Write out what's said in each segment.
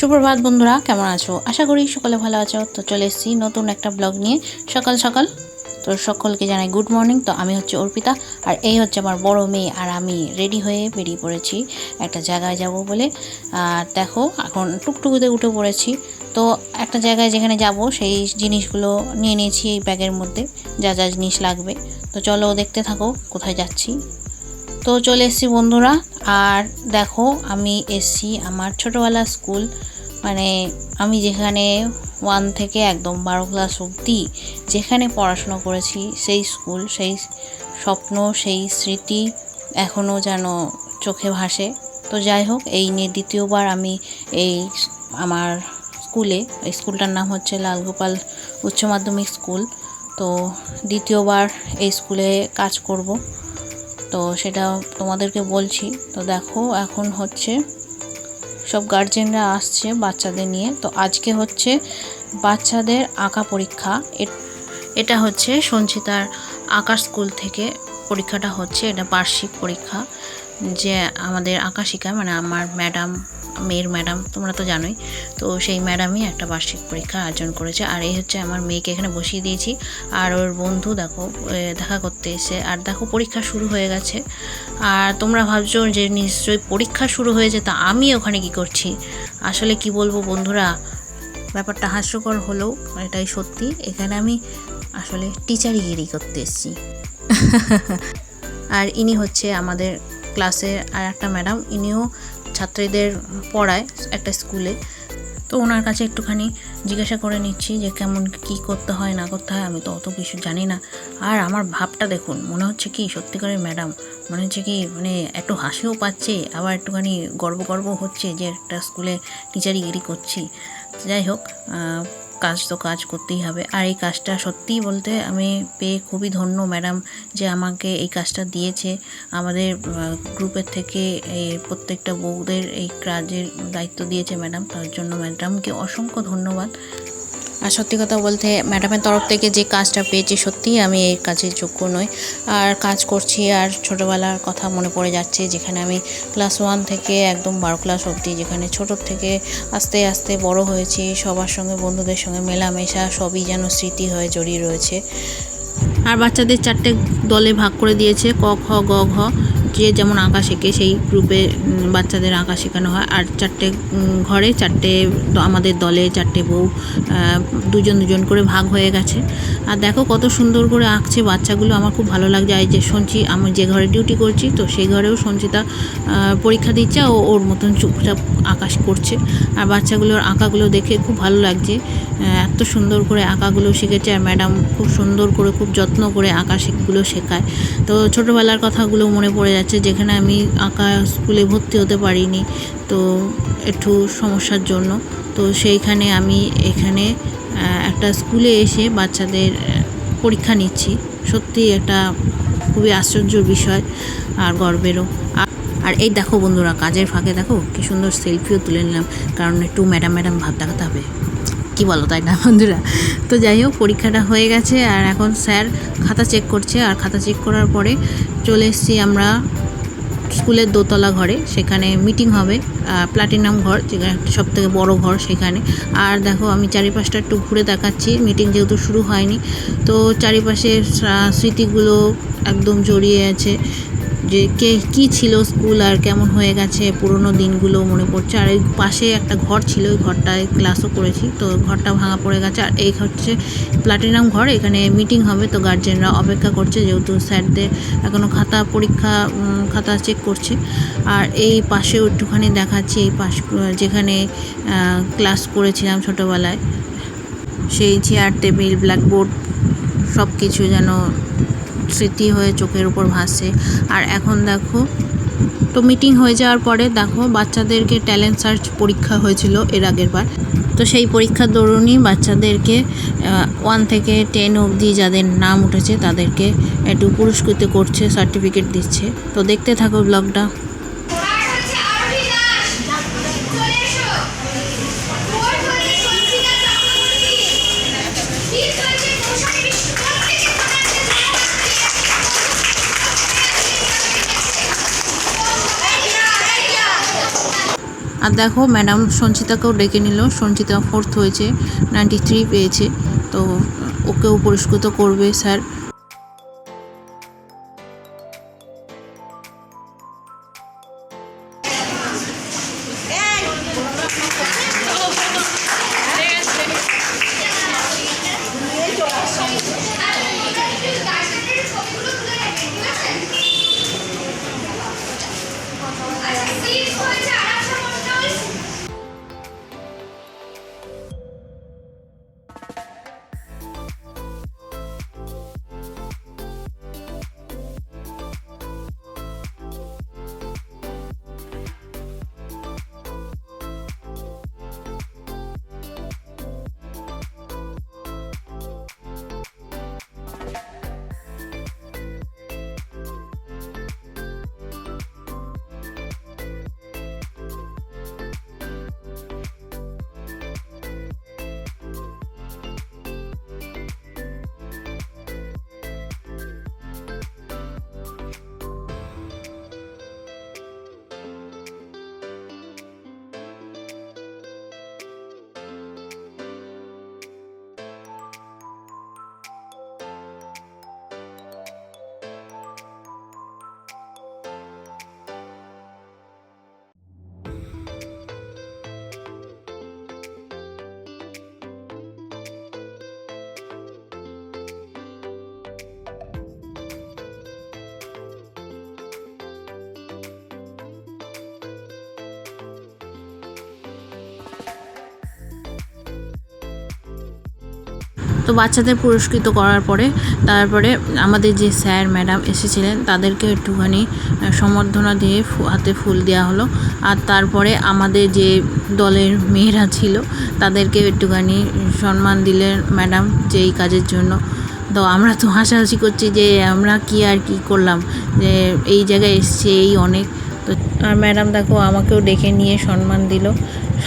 সুপ্রভাত বন্ধুরা, কেমন আছো? আশা করি সকলে ভালো আছো। তো চলে এসেছি নতুন একটা ব্লগ নিয়ে। সকাল সকাল তো সকলকে জানাই গুড মর্নিং তো আমি হচ্ছে অর্পিতা, আর এই হচ্ছে আমার বড় মেয়ে, আর আমি রেডি হয়ে বেরিয়ে পড়েছি একটা জায়গায় যাব বলে। আর দেখো, এখন টুকটুকুতে উঠে পড়েছি। তো একটা জায়গায় যেখানে যাব, সেই জিনিসগুলো নিয়ে নিয়েছি এই ব্যাগের মধ্যে, যা যা জিনিস লাগবে। তো চলো দেখতে থাকো, কোথায় যাচ্ছি। তো চলে এসেছি বন্ধুরা আর দেখো, আমি এসছি আমার ছোটোবেলা স্কুল। মানে আমি যেখানে ওয়ান থেকে একদম বারো ক্লাস অবধি যেখানে পড়াশুনো করেছি, সেই স্কুল, সেই স্বপ্ন, সেই স্মৃতি এখনও যেন চোখে ভাসে। তো যাই হোক, এই নিয়ে দ্বিতীয়বার আমি এই আমার স্কুলে স্কুলটার নাম হচ্ছে লালগোপাল উচ্চ মাধ্যমিক স্কুল। তো দ্বিতীয়বার এই স্কুলে কাজ করব। তো সেটা তোমাদেরকে বলছি। তো দেখো, এখন হচ্ছে সব গার্জেনরা আসছে বাচ্চাদের নিয়ে। তো আজকে হচ্ছে বাচ্চাদের আঁকা পরীক্ষা। এটা হচ্ছে সঞ্চিতার আঁকার স্কুল থেকে পরীক্ষাটা হচ্ছে। এটা বার্ষিক পরীক্ষা। যে আমাদের আঁকা শিখায় মানে আমার ম্যাডাম, মেয়ের ম্যাডাম, তোমরা তো জানোই। তো সেই ম্যাডামই একটা বার্ষিক পরীক্ষা আয়োজন করেছে। আর এই হচ্ছে আমার মেয়েকে এখানে বসিয়ে দিয়েছি। আর ওর বন্ধু, দেখো দেখা করতে এসে আর দেখো, পরীক্ষা শুরু হয়ে গেছে। আর তোমরা ভাবছ যে নিশ্চয়ই পরীক্ষা শুরু হয়েছে, তা আমি ওখানে কি করছি? আসলে কি বলব বন্ধুরা, ব্যাপারটা হাস্যকর হলেও এটাই সত্যি। এখানে আমি আসলে টিচারিগিরি করতে এসেছি। আর ইনি হচ্ছে আমাদের ক্লাসের আর একটা ম্যাডাম, ইনিও ছাত্রীদের পড়ায় একটা স্কুলে। তো ওনার কাছে একটুখানি জিজ্ঞাসা করে নিচ্ছি যে কেমন, কি করতে হয়, না করতে হয়, আমি তো অত কিছু জানি না। আর আমার ভাবটা দেখুন, মনে হচ্ছে কি সত্যিকারের ম্যাডাম, মনে হচ্ছে কি মানে একটু হাসিও পাচ্ছে, আবার একটুখানি গর্ব গর্ব হচ্ছে যে একটা স্কুলে টিচারিগিরি করছি। যাই হোক কাজ তো কাজ করতেই হবে। আর এই কাজটা সত্যিই বলতে আমি পেয়ে খুবই ধন্য ম্যাডাম যে আমাকে এই কাজটা দিয়েছে। আমাদের গ্রুপের থেকে এই প্রত্যেকটা বউদের এই কাজের দায়িত্ব দিয়েছে ম্যাডাম। তার জন্য ম্যাডামকে অসংখ্য ধন্যবাদ। আর সত্যি কথা বলতে ম্যাডামের তরফ থেকে যে কাজটা পেয়েছি, সত্যিই আমি এই কাজের যোগ্য নই। আর কাজ করছি আর ছোটোবেলার কথা মনে পড়ে যাচ্ছে, যেখানে আমি ক্লাস ওয়ান থেকে একদম বারো ক্লাস অবধি, যেখানে ছোটোর থেকে আস্তে আস্তে বড় হয়েছি, সবার সঙ্গে, বন্ধুদের সঙ্গে মেলামেশা, সবই যেন স্মৃতি হয়ে জড়িয়ে রয়েছে। আর বাচ্চাদের চারটে দলে ভাগ করে দিয়েছে, ক, খ, গ, ঘ। যে যেমন আঁকা শেখে, সেই গ্রুপে বাচ্চাদের আঁকা শেখানো হয়। আর চারটে ঘরে চারটে আমাদের দলে চারটে বউ দুজন দুজন করে ভাগ হয়ে গেছে। আর দেখো কত সুন্দর করে আঁকছে বাচ্চাগুলো, আমার খুব ভালো লাগছে। এই যে শুনছি আমি যে ঘরে ডিউটি করছি, তো সেই ঘরেও সঞ্চিতা পরীক্ষা দিচ্ছে ও ওর মতন চুপচাপ আকাশ করছে। আর বাচ্চাগুলোর আঁকাগুলো দেখে খুব ভালো লাগছে। এত সুন্দর করে আঁকাগুলো শিখেছে। আর ম্যাডাম খুব সুন্দর করে, খুব যত্ন করে আঁকা শেখগুলো শেখায়। তো ছোটোবেলার কথাগুলো মনে পড়ে যাচ্ছে যেখানে আমি আঁকা স্কুলে ভর্তি হতে পারিনি, তো একটু সমস্যার জন্য। তো সেইখানে আমি এখানে একটা স্কুলে এসে বাচ্চাদের পরীক্ষা নিচ্ছি। সত্যি একটা খুবই আশ্চর্যর বিষয় আর গর্বেরও। আর এই দেখো বন্ধুরা, কাজের ফাঁকে দেখো, কি সুন্দর সেলফিও তুলে নিলাম। কারণ একটু ম্যাডাম ম্যাডাম ভাব দেখাতে হবে। কি বলো, তাই না, বন্ধুরা? তো যাই হোক, পরীক্ষাটা হয়ে গেছে আর এখন স্যার খাতা চেক করছে আর খাতা চেক করার পরে চলে এসেছি আমরা স্কুলের দোতলা ঘরে। সেখানে মিটিং হবে প্লাটিনাম ঘর, যেখানে সব থেকে বড়ো ঘর সেখানে। আর দেখো, আমি চারিপাশটা একটু ঘুরে দেখাচ্ছি মিটিং যেহেতু শুরু হয়নি। তো চারিপাশে স্মৃতিগুলো একদম জড়িয়ে আছে। যে কে, কী ছিল স্কুল আর কেমন হয়ে গেছে, পুরোনো দিনগুলো মনে পড়ছে। আর এই পাশে একটা ঘর ছিল ওই ঘরটায় ক্লাসও করেছি। তো ঘরটা ভাঙা পড়ে গেছে। আর এই হচ্ছে প্লাটিনাম ঘর, এখানে মিটিং হবে। তো গার্জেনরা অপেক্ষা করছে, যেহেতু স্যারদের এখনও খাতা পরীক্ষা খাতা চেক করছে। আর এই পাশেও একটুখানি দেখাচ্ছি, এই পাশ, যেখানে ক্লাস করেছিলাম ছোটোবেলায়। সেই চেয়ার টেবিল ব্ল্যাকবোর্ড সব কিছু যেন স্মৃতি হয়ে চোখের উপর ভাসে। আর এখন দেখো, তো মিটিং হয়ে যাওয়ার পরে দেখো, বাচ্চাদেরকে ট্যালেন্ট সার্চ পরীক্ষা হয়েছিল এর আগের বার। তো সেই পরীক্ষার দরুনই বাচ্চাদেরকে ওয়ান থেকে টেন অবধি যাদের নাম উঠেছে, তাদেরকে একটু পুরস্কৃত করছে সার্টিফিকেট দিচ্ছে। তো দেখতে থাকো ব্লগটা আর দেখো ম্যাডাম সঞ্চিতাকেও ডেকে নিল। সঞ্চিতা ফোর্থ হয়েছে নাইনটি থ্রি পেয়েছে। তো ওকেও পুরস্কৃত করবে, স্যার। তো বাচ্চাদের পুরস্কৃত করার পরে তারপরে আমাদের যে স্যার ম্যাডাম এসেছিলেন তাদেরকে একটুখানি আহ, সম্বর্ধনা দিয়ে হাতে ফুল দেওয়া হলো। আর তারপরে আমাদের যে দলের মেয়েরা ছিল তাদেরকে একটুখানি সম্মান দিলেন ম্যাডাম যে এই কাজের জন্য। তো আমরা তো হাসাহাসি করছি যে আমরা কি আর কি করলাম যে এই জায়গায় এসছে এই অনেক। তো আর ম্যাডাম দেখো আমাকেও ডেকে নিয়ে সম্মান দিল।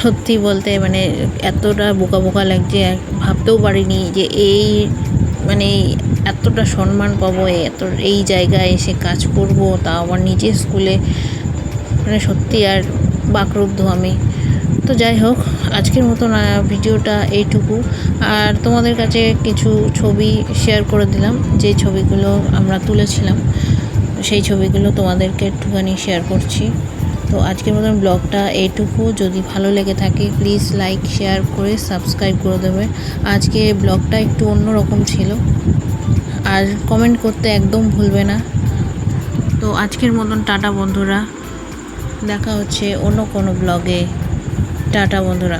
সত্যি বলতে মানে এতটা বোকা বোকা লাগছে ভাবতেও পারিনি যে এই মানে এতটা সম্মান পাবো এত, এই জায়গায় এসে কাজ করব, তা আমার নিজের স্কুলে মানে সত্যি আর বাকরুদ্ধ আমি। তো যাই হোক, আজকের মতন ভিডিওটা এইটুকু। আর তোমাদের কাছে কিছু ছবি শেয়ার করে দিলাম, যে ছবিগুলো আমরা তুলেছিলাম, সেই ছবিগুলো তোমাদেরকে একটুখানি শেয়ার করছি। তো আজকের মতন ব্লগটা এইটুকু। যদি ভালো লেগে থাকে প্লিজ লাইক শেয়ার করে সাবস্ক্রাইব করে দেবে। আজকে ব্লগটা একটু অন্যরকম ছিল। আর কমেন্ট করতে একদম ভুলবে না। তো আজকের মতন টাটা বন্ধুরা। দেখা হচ্ছে অন্য কোনো ব্লগে। টাটা বন্ধুরা।